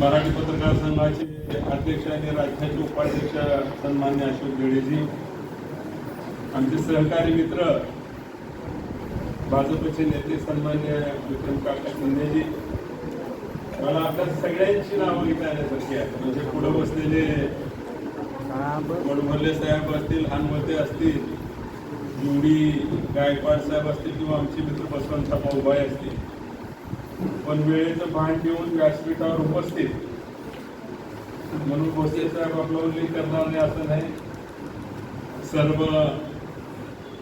मराठी पत्रकार संघाचे अध्यक्ष आणि राज्याचे उपाध्यक्ष सन्मान्य अशोक बेडेजी आमचे सहकारी मित्र भाजपचे नेते सन्मान्य विक्रम काका शिंदेजी. मला आपल्या सगळ्यांची नावं घेता येण्यासारखी आहेत. म्हणजे पुढे बसलेले वडमल्ले साहेब असतील हानवते असतील जुडी गायकवाड साहेब असतील किंवा आमचे मित्र बसवंत उभाय असतील. पण वेळेचं भान ठेवून व्यासपीठावर उपस्थित. म्हणून भोसले साहेब आपला उल्लेख करणार नाही असं नाही. सर्व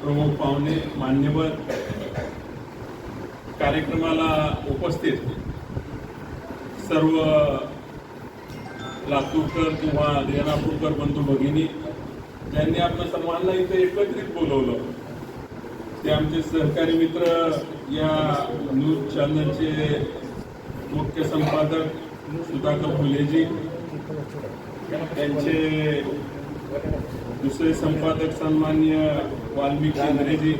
प्रमुख पाहुणे मान्यवर कार्यक्रमाला उपस्थित. सर्व लातूरकर किंवा रेणापूरकर बंधू भगिनी त्यांनी आपल्या सर्वांना इथे एकत्रित बोलवलं. ते आमचे सहकारी मित्र या न्यूज चॅनलचे मुख्य संपादक सुधाकर फुलेजी त्यांचे दुसरे संपादक सन्मान्य वाल्मिकी इंद्रेजी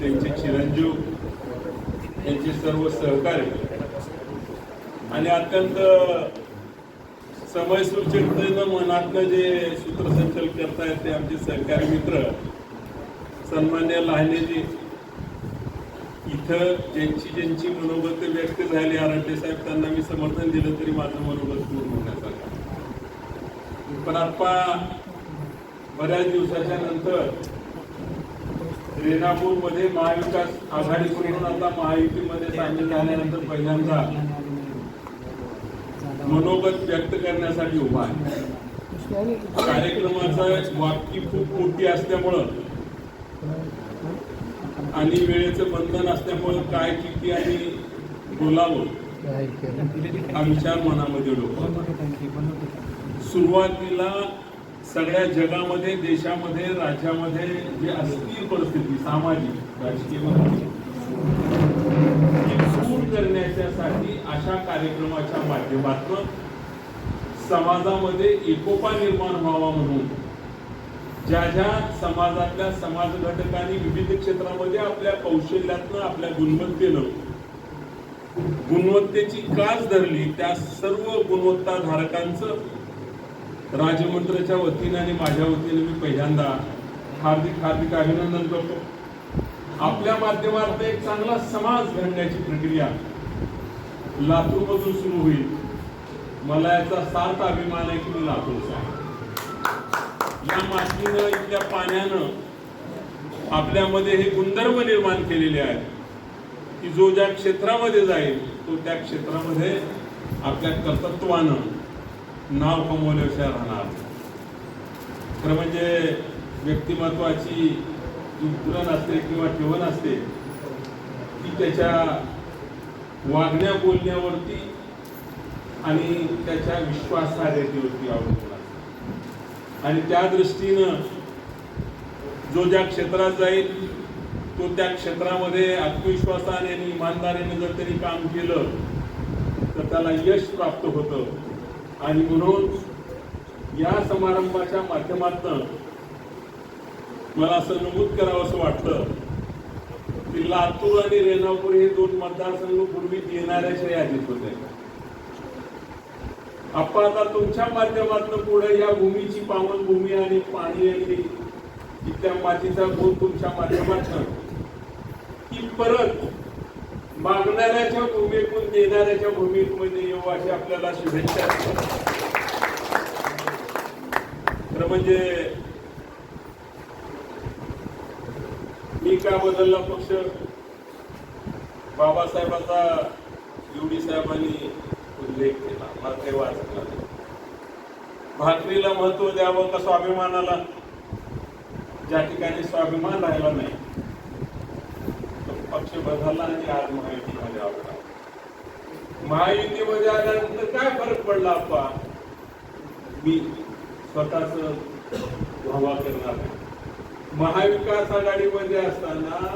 त्यांचे चिरंजीव त्यांचे सर्व सहकारी. आणि अत्यंत समयसूचकतेनं मनातनं जे सूत्रसंचल करतायत ते आमचे सहकारी मित्र सन्मान्य लहानेजी इथं ज्यांची ज्यांची मनोगत व्यक्त झाली आराटे साहेब त्यांना मी समर्थन दिलं तरी माझं मनोगत पूर्ण होण्यासारखं पण आता बऱ्याच दिवसाच्या नंतर रेणापूरमध्ये महाविकास आघाडीकडून आता महायुतीमध्ये सामील झाल्यानंतर पहिल्यांदा मनोगत व्यक्त करण्यासाठी उभा आहे. कार्यक्रमाचं वाक्य खूप मोठी असल्यामुळं आणि वेळेचं बंधन असल्यामुळं काय किती आणि बोलावं? हा विचार मनामध्ये डोकं सुरुवातीला सगळ्या जगामध्ये देशामध्ये राज्यामध्ये जे अस्थिर परिस्थिती सामाजिक राजकीय दूर करण्याच्यासाठी अशा कार्यक्रमाच्या माध्यमातून समाजामध्ये एकोपा निर्माण व्हावा म्हणून ज्या ज्या समाजातल्या समाज घटकांनी विविध क्षेत्रामध्ये आपल्या कौशल्यातनं आपल्या गुणवत्तेनं गुणवत्तेची कास धरली त्या सर्व गुणवत्ता धारकांचं राजमंत्र्याच्या वतीने आणि माझ्या वतीने मी पहिल्यांदा हार्दिक हार्दिक अभिनंदन करतो. आपल्या माध्यमात एक चांगला समाज घडण्याची प्रक्रिया लातूरमधून सुरू होईल. मला याचा सार्थ अभिमान आहे की मी लातूरचा आहे. या मातीनं इथल्या पाण्यानं आपल्यामध्ये हे गुणधर्म निर्माण केलेले आहेत. की जो ज्या क्षेत्रामध्ये जाईल तो त्या क्षेत्रामध्ये आपल्या कर्तृत्वानं नाव कमवल्याशिवाय राहणार खरं म्हणजे व्यक्तिमत्वाची जी पुरण असते किंवा ठेवण असते ती त्याच्या वागण्या बोलण्यावरती आणि त्याच्या विश्वासार्हतेवरती अवलंबून आणि त्या दृष्टीनं जो ज्या क्षेत्रात जाईल तो त्या क्षेत्रामध्ये आत्मविश्वासाने आणि इमानदारीने जर त्यांनी काम केलं तर त्याला यश प्राप्त होतं. आणि म्हणून या समारंभाच्या माध्यमातून मला असं नमूद करावं असं वाटतं की लातूर आणि रेणापूर हे दोन मतदारसंघ पूर्वी येणाऱ्याच्या यादीत होते. आपण आता तुमच्या माध्यमातून पुढे या भूमीची पावनभूमी आणि पाणी आणि इथल्या मातीचा गुण तुमच्या माध्यमातून की परत मागणाऱ्याच्या भूमीतून देणाऱ्याच्या भूमीमध्ये येऊ अशी आपल्याला शुभेच्छा तर म्हणजे मी का बदलला पक्ष? बाबासाहेबांचा युडी साहेबांनी उल्लेख केला मला ते वाचला भाकरीला महत्त्व द्यावं का स्वाभिमानाला? ज्या ठिकाणी स्वाभिमान राहिला नाही तो पक्ष बदलला आणि आज महायुतीमध्ये आवडला. महायुतीमध्ये आल्यानंतर काय फरक पडला आपा मी स्वतःच व्हावा करणार नाही महाविकास आघाडीमध्ये असताना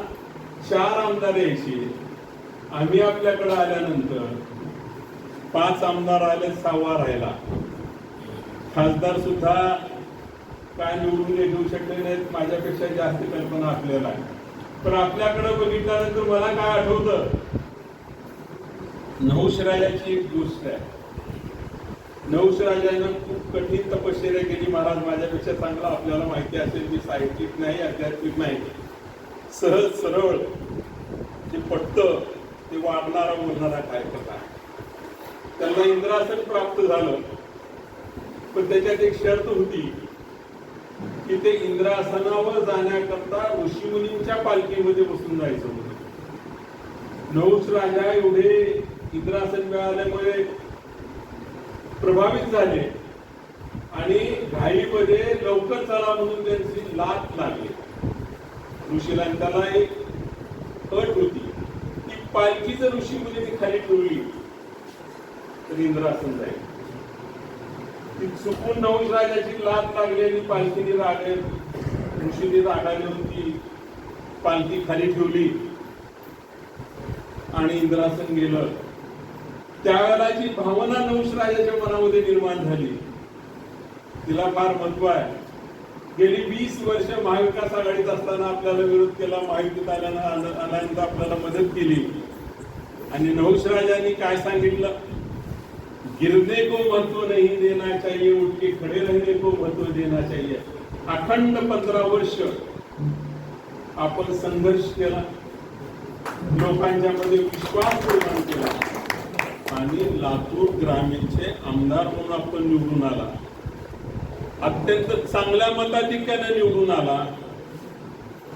चार आमदार यायचे. आम्ही आपल्याकडे आल्यानंतर पाच आमदार आले सहावा राहिला. खासदार सुद्धा काय निवडून घेऊ शकले नाहीत माझ्यापेक्षा जास्त कल्पना आपल्याला आहे. पण आपल्याकडे बघितल्यानंतर मला काय आठवतं? नहुशरायाची एक गोष्ट आहे. नवश राजानं खूप कठीण तपश्चर्या केली महाराज माझ्यापेक्षा चांगला आपल्याला माहिती असेल मी साहित्यिक नाही आध्यात्मिक नाही. सहज सरळ जे पटतं ते वाढणारा बोलणारा काय कसा त्यांना इंद्रासन प्राप्त झालं. पण त्याच्यात एक शर्त होती की ते इंद्रासनावर जाण्याकरता ऋषीमुनींच्या पालखीमध्ये बसून जायचं होतं नऊच राजा एवढे इंद्रासन मिळाल्यामुळे प्रभावित झाले आणि घाईमध्ये लवकर चला म्हणून त्यांची लात लागली. ऋषीला त्याला एक अट होती. ती पालखी जर ऋषी मुलींनी खाली ठेवली. इंद्रासन जाईल. ती चुकून नवस राजाची लात लागली आणि पालखीने रागे ऋषीने रागाने ती पालखी खाली ठेवली. आणि इंद्रासन गेलं. त्यावेळेला जी भावना नवश राजाच्या मनामध्ये निर्माण झाली. तिला फार महत्त्व आहे. गेली वीस वर्ष महाविकास आघाडीत असताना आपल्याला विरोध केला महायुतीत आल्यानं आल्यानंतर आपल्याला मदत केली. आणि नवश राजांनी काय सांगितलं? गिरने को महत्त्व नहीं देना चाहिए उठ के खड़े रहने को महत्त्व देना चाहिए। अखंड पंधरा वर्ष आपण संघर्ष केला लोकांच्या मध्ये विश्वास निर्माण केला आणि लातूर ग्रामीणचे आमदार म्हणून आपण निवडून आला. अत्यंत चांगल्या मताधिक्याने निवडून आला.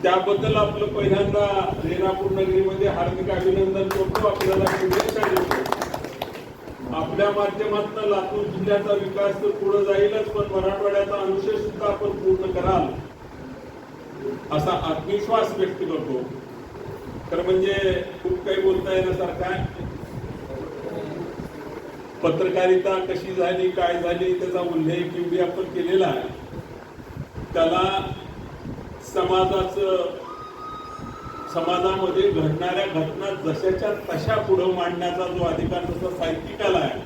त्याबद्दल आपलं पहिल्यांदा रेणापूर नगरीमध्ये हार्दिक अभिनंदन करतो. आपल्याला शुभेच्छा देतो. आपल्या माध्यमातून लातूर जिल्ह्याचा विकास तर पुढे जाईलच पण मराठवाड्याचा अनुशेष सुद्धा आपण पूर्ण कराल असा आत्मविश्वास व्यक्त करतो. तर म्हणजे खूप काही बोलता येण्यासारखं पत्रकारिता कशी झाली काय झाली त्याचा उल्लेख एवढी आपण केलेला आहे. त्याला समाजाचं समाजामध्ये घडणाऱ्या घटना जशाच्या तशा पुढं मांडण्याचा जो अधिकार जसा साहित्यिकाला आहे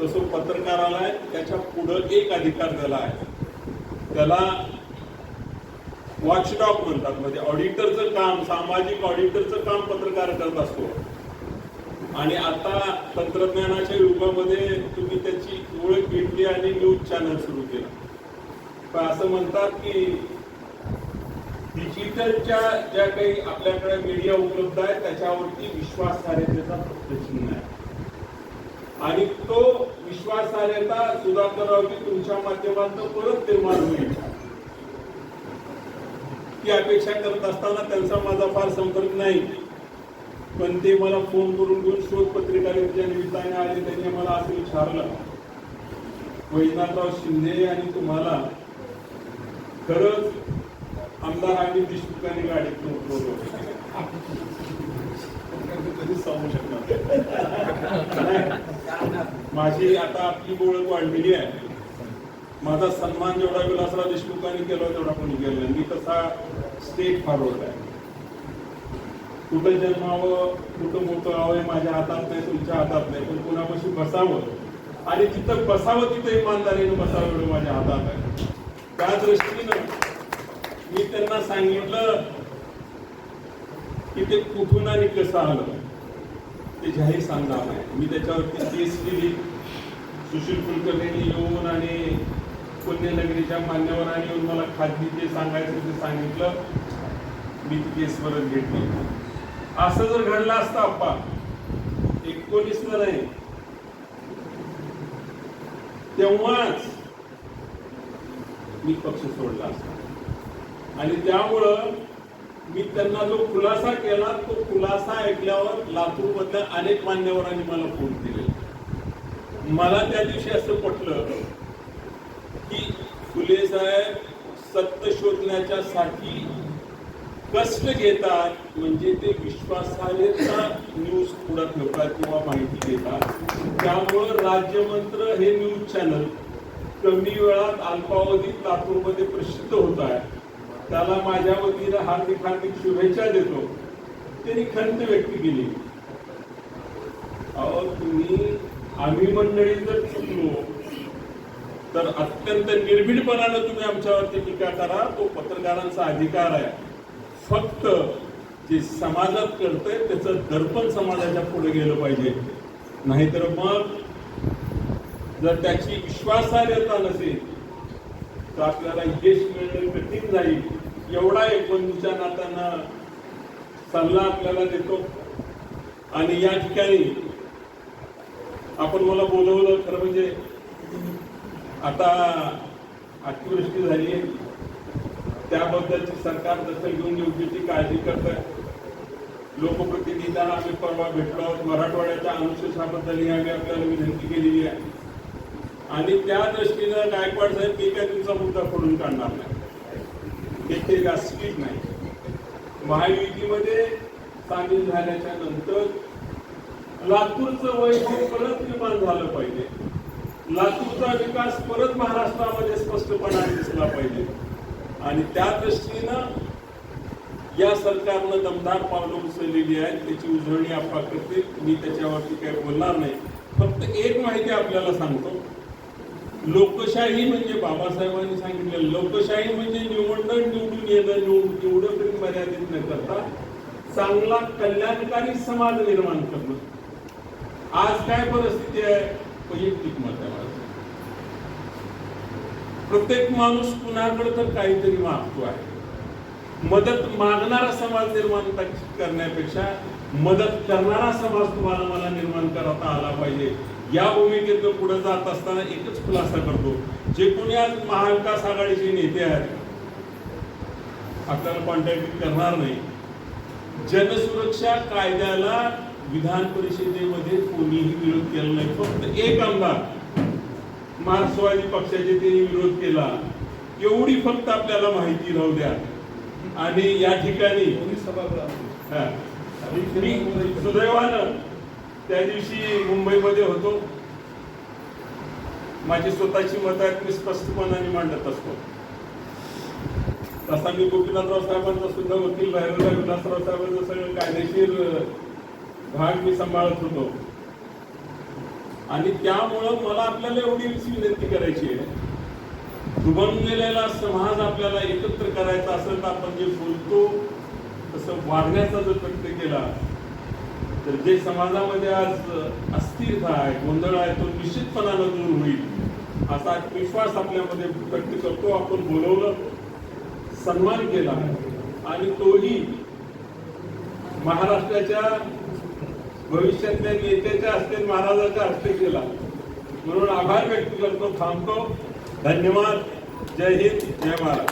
तसं पत्रकाराला आहे त्याच्या पुढं एक अधिकार झाला आहे. त्याला वॉचडॉग म्हणतात. म्हणजे ऑडिटरचं काम सामाजिक ऑडिटरचं काम पत्रकार करत असतो. आणि आता तंत्रज्ञानाच्या युगामध्ये तुम्ही त्याची ओळख घेतली आणि न्यूज चॅनल सुरू केलं. पण असं म्हणतात की इतरच्या ज्या काही आपल्याकडे मीडिया उपलब्ध आहे त्याच्यावरती विश्वासार्हतेचा प्रश्न आहे. आणि तो विश्वासार्हता सुधाकररावजी तुमच्या माध्यमातून परत निर्माण होईल. ती अपेक्षा करत असताना त्यांचा माझा फार संपर्क नाही. पण ते मला फोन करून घेऊन शोध पत्रिकाच्या निमित्ताने आले त्यांनी मला असं विचारलं वैजनाथराव शिंदे आणि तुम्हाला खरंच आमदार आणि देशमुखांनी गाडीत उतरवलं कधीच सांगू शकणार माझी आता आपली ओळख वाढलेली आहे. माझा सन्मान जेवढा विलासराव देशमुखांनी केला तेवढा कोणी केला नाही. मी तसा स्टेट फॉरवर्ड आहे. कुठं जन्मावं कुठं मोठं व्हावं हे माझ्या हातात नाही तुमच्या हातात नाही. पण कुणापाशी बसावं आणि तिथं बसावं तिथं इमानदारीने बसावं एवढं माझ्या हातात आहे. त्या दृष्टीनं मी त्यांना सांगितलं की ते कुठून आणि कसं आलं. ते जाहीर सांगणार नाही. मी त्याच्यावरती केस केली. सुशील कुलकर्णींनी येऊन आणि पुण्यनगरीच्या मान्यवरांनी येऊन मला खाजगी जे सांगायचं ते सांगितलं. मी ती केस परत घेतली. असं जर घडलं असतं आप्पा एकोणीसला नाही तेव्हाच मी पक्ष सोडला असता. आणि त्यामुळं मी त्यांना जो खुलासा केला तो खुलासा ऐकल्यावर लातूरमधल्या अनेक मान्यवरांनी मला फोन दिले मला त्या दिवशी असं पटलं की फुले साहेब सत्य शोधण्याच्या साठी कष्ट घेतात म्हणजे ते विश्वासार्हता न्यूज पुढे ठेवतात किंवा माहिती देतात त्यामुळं राज्यमंत्र हे न्यूज चॅनल कमी वेळात अल्पावधीत लातूरमध्ये प्रसिद्ध होत आहे. त्याला माझ्या वतीनं हार्दिक हार्दिक शुभेच्छा देतो. त्यांनी खंत व्यक्त केली. अहो तुम्ही आम्ही मंडळी जर चुकलो तर अत्यंत निर्भीडपणानं तुम्ही आमच्यावरती टीका करा. तो पत्रकारांचा अधिकार आहे. फक्त जे समाजात करतंय त्याचं दर्पण समाजाच्या पुढे गेलं पाहिजे. नाहीतर मग जर त्याची विश्वासार्हता नसेल तर आपल्याला यश मिळणं कठीण जाईल. एवढा एक बंधूच्या नात्यानं सल्ला आपल्याला देतो. आणि या ठिकाणी आपण मला बोलवलं खरं म्हणजे आता अतिवृष्टी झाली आहे. त्याबद्दलची सरकार दखल घेऊन योग्य ती काळजी करत आहे. लोकप्रतिनिधींना आम्ही परवा भेटलो आहोत. मराठवाड्याच्या अनुशेषाबद्दल आम्ही आपल्याला विनंती केलेली आहे. आणि त्या दृष्टीनं गायकवाड साहेब मी काय तुमचा मुद्दा खोडून काढणार नाही. ते व्यासपीठ नाही. महायुतीमध्ये सामील झाल्याच्यानंतर लातूरचं वैभव परत निर्माण झालं पाहिजे. लातूरचा विकास परत महाराष्ट्रामध्ये स्पष्टपणाने दिसला पाहिजे. आणि त्या दृष्टीनं या सरकारनं दमदार पावलं उचललेली आहेत. त्याची उजळणी आपण करते मी त्याच्यावरती काही बोलणार नाही. फक्त एक माहिती आपल्याला सांगतो. लोकशाही म्हणजे बाबासाहेबांनी सांगितलं लोकशाही म्हणजे निवडणं निवडून येणं निवडून मर्यादित न करता चांगला कल्याणकारी समाज निर्माण करणं. आज काय परिस्थिती आहे? वैयक्तिक मत आहे माझं. प्रत्येक माणूस कुणाकडे तर काहीतरी मागतो आहे. मदत मागणारा समाज निर्माण करण्यापेक्षा मदत करणारा समाज तुम्हाला मला निर्माण करता आला पाहिजे. या भूमिकेतनं पुढे जात असताना एकच खुलासा करतो. जे कोणी आज महाविकास आघाडीचे नेते आहेत आपल्याला कॉन्टॅक्ट करणार नाही. जनसुरक्षा कायद्याला विधान परिषदेमध्ये कोणीही विरोध केला नाही. फक्त एक आमदार मार्क्सवादी पक्षाचे त्यांनी विरोध केला. एवढी फक्त आपल्याला माहिती राहू द्या. आणि या ठिकाणी सुदैवानं त्या दिवशी मुंबईमध्ये होतो. माझी स्वतःची मत आहेत मी स्पष्टपणाने मांडत असतो. तसा मी गोपीनाथराव साहेबांचा सुद्धा वकील राहिलेला विलासराव साहेबांचा सगळं कायदेशीर भाग मी सांभाळत होतो. आणि त्यामुळं मला आपल्याला एवढीच विनंती करायची आहे. दुबंगलेला समाज आपल्याला एकत्र करायचा असेल तर आपण जे बोलतो तसं वाढण्याचा जर प्रयत्न केला तर जे समाजामध्ये आज अस्थिरता आहे गोंधळ आहे तो निश्चितपणानं दूर होईल. असा विश्वास आपल्यामध्ये व्यक्त करतो. आपण बोलवलं सन्मान केला आणि तोही महाराष्ट्राच्या भविष्यातल्या नेत्याच्या हस्ते महाराजाच्या हस्ते केला. म्हणून आभार व्यक्त करतो थांबतो. धन्यवाद. जय हिंद. जय महाराज.